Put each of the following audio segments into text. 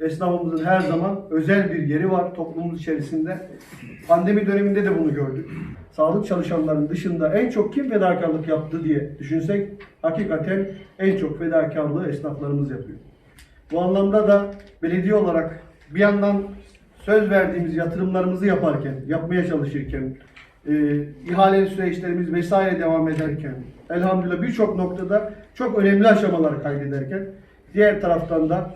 Esnafımızın her zaman özel bir yeri var toplumumuz içerisinde. Pandemi döneminde de bunu gördük. Sağlık çalışanlarının dışında en çok kim fedakarlık yaptı diye düşünsek hakikaten en çok fedakarlığı esnaflarımız yapıyor. Bu anlamda da belediye olarak bir yandan söz verdiğimiz yatırımlarımızı yaparken, yapmaya çalışırken, e, ihale süreçlerimiz vesaire devam ederken, elhamdülillah birçok noktada çok önemli aşamalar kaydederken, diğer taraftan da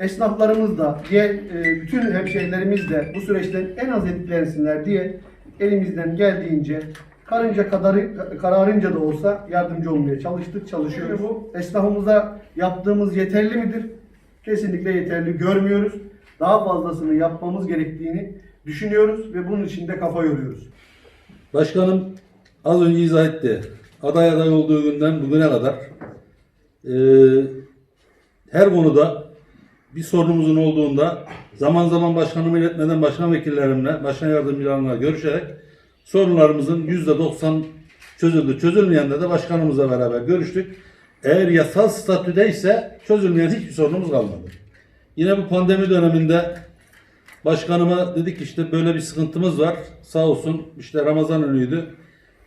esnaflarımız da, diğer e, bütün hemşehrilerimiz de bu süreçten en az etkilensinler diye elimizden geldiğince karınca kadarı, kararınca da olsa yardımcı olmaya çalıştık, çalışıyoruz. Bu esnafımıza yaptığımız yeterli midir? Kesinlikle yeterli görmüyoruz. Daha fazlasını yapmamız gerektiğini düşünüyoruz ve bunun için de kafa yoruyoruz. Başkanım az önce izah etti. Aday aday olduğu günden bugüne kadar eee, her konuda bir sorunumuzun olduğunda zaman zaman başkanımı iletmeden başkan vekillerimle, başkan yardımcılarımla görüşerek sorunlarımızın %90 çözüldü. Çözülmeyende de başkanımızla beraber görüştük. Eğer yasal statüde ise çözülmeyen hiçbir sorunumuz kalmadı. Yine bu pandemi döneminde Başkanıma dedik işte böyle bir sıkıntımız var. Sağ olsun işte Ramazan önüydü.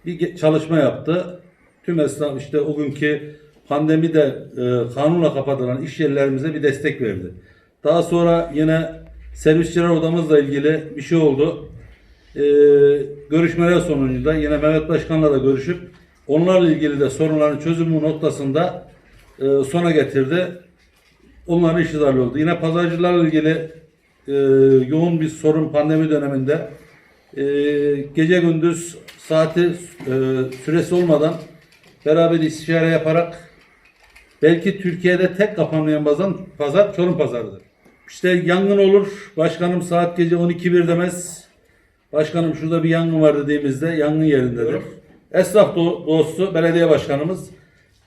Bir çalışma yaptı. Tüm esnaf işte o günkü pandemide e, kanunla kapatılan iş yerlerimize bir destek verdi. Daha sonra yine servisçiler odamızla ilgili bir şey oldu. E, görüşmeler sonucunda yine Mehmet Başkan'la da görüşüp onlarla ilgili de sorunların çözümü noktasında e, sona getirdi. Onların işi oldu. Yine pazarcılarla ilgili e, yoğun bir sorun pandemi döneminde e, gece gündüz saati e, süresi olmadan beraber istişare yaparak belki Türkiye'de tek kapanmayan pazar, pazar Çorum pazarıdır. İşte yangın olur. Başkanım saat gece 12.1 demez. Başkanım şurada bir yangın var dediğimizde yangın yerindedir. Esnaf do- dostu belediye başkanımız.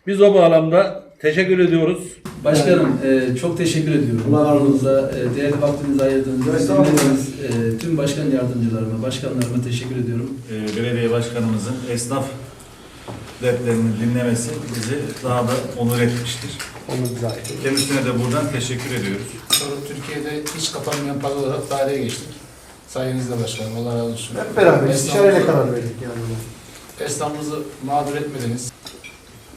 Biz o bağlamda teşekkür ediyoruz. Başkanım e, çok teşekkür ediyorum. Aranızda e, değerli vaktinizi ayırdığınız için e, tüm başkan yardımcılarıma, başkanlarıma teşekkür ediyorum. e, belediye başkanımızın esnaf dertlerini dinlemesi bizi daha da onur etmiştir. Onu bize ait. Kendisine de buradan teşekkür ediyoruz. Sonra Türkiye'de hiç kapanmayan pazar olarak tarihe geçtik. Sayenizde başkanım. Allah razı olsun. Hep beraber istişareyle karar verdik yani. Esnafımızı mağdur etmediniz.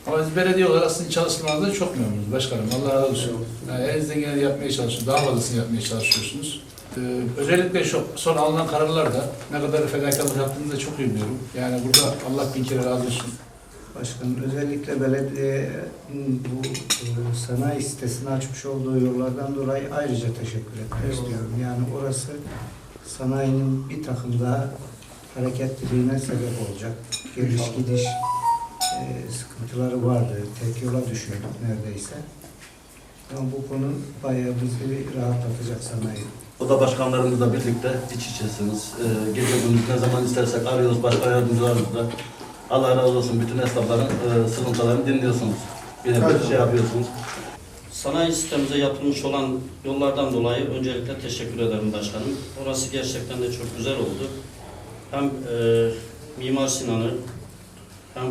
Ama biz belediye olarak sizin çalışmalarınızdan çok memnunuz başkanım. Allah razı olsun. Yani elinizden geleni yapmaya çalışıyorsunuz. Daha fazlasını yapmaya çalışıyorsunuz. Ee, özellikle şu son alınan kararlarda ne kadar fedakarlık yaptığınızı da çok iyi biliyorum. Yani burada Allah bin kere razı olsun. Başkanım özellikle belediyenin bu e, sanayi sitesini açmış olduğu yollardan dolayı ayrıca teşekkür etmek istiyorum. Yani orası sanayinin bir takım daha hareketliliğine sebep olacak. Geliş gidiş e, sıkıntıları vardı. Tek yola düşüyorduk neredeyse. Ama bu konu bayağı bizi rahatlatacak sanayi. Oda başkanlarımızla birlikte iç içesiniz. Ee, gece gündüz ne zaman istersek arıyoruz başkan yardımcılarımızla. Allah razı olsun bütün esnafların e, sıkıntılarını dinliyorsunuz. Bir şey yapıyorsunuz. Sanayi sistemimize yapılmış olan yollardan dolayı öncelikle teşekkür ederim başkanım. Orası gerçekten de çok güzel oldu. Hem e, Mimar Sinan'ı hem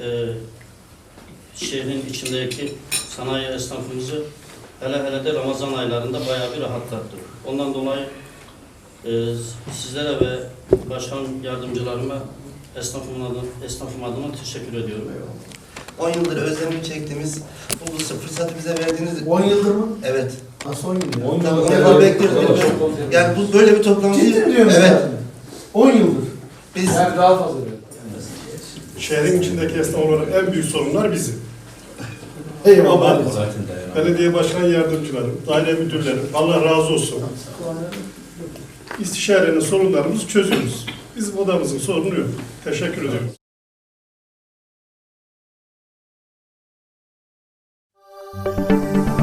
e, şehrin içindeki sanayi esnafımızı hele hele de Ramazan aylarında bayağı bir rahatlattı. Ondan dolayı e, sizlere ve başkan yardımcılarıma esnafım adına, esnafım adına teşekkür ediyorum. 10 yıldır özlemini çektiğimiz bu fırsatı bize verdiğiniz 10 yıldır mı? evet. Nasıl 10 yıl ya? Tamam, onu yıldır bekliyoruz. Yani bu böyle bir toplantı Ciddi mi diyorsun Evet. sen? 10 yıldır. Biz Yani daha fazla böyle. Şehrin içindeki esnaf olarak en büyük sorunlar bizim. Eyvallah. Ama belediye başkan yardımcılarım, daire müdürlerim, Allah razı olsun. İstişarenin sorunlarımızı çözüyoruz. Bizim odamızın sorunu yok. Teşekkür ediyorum. Müzik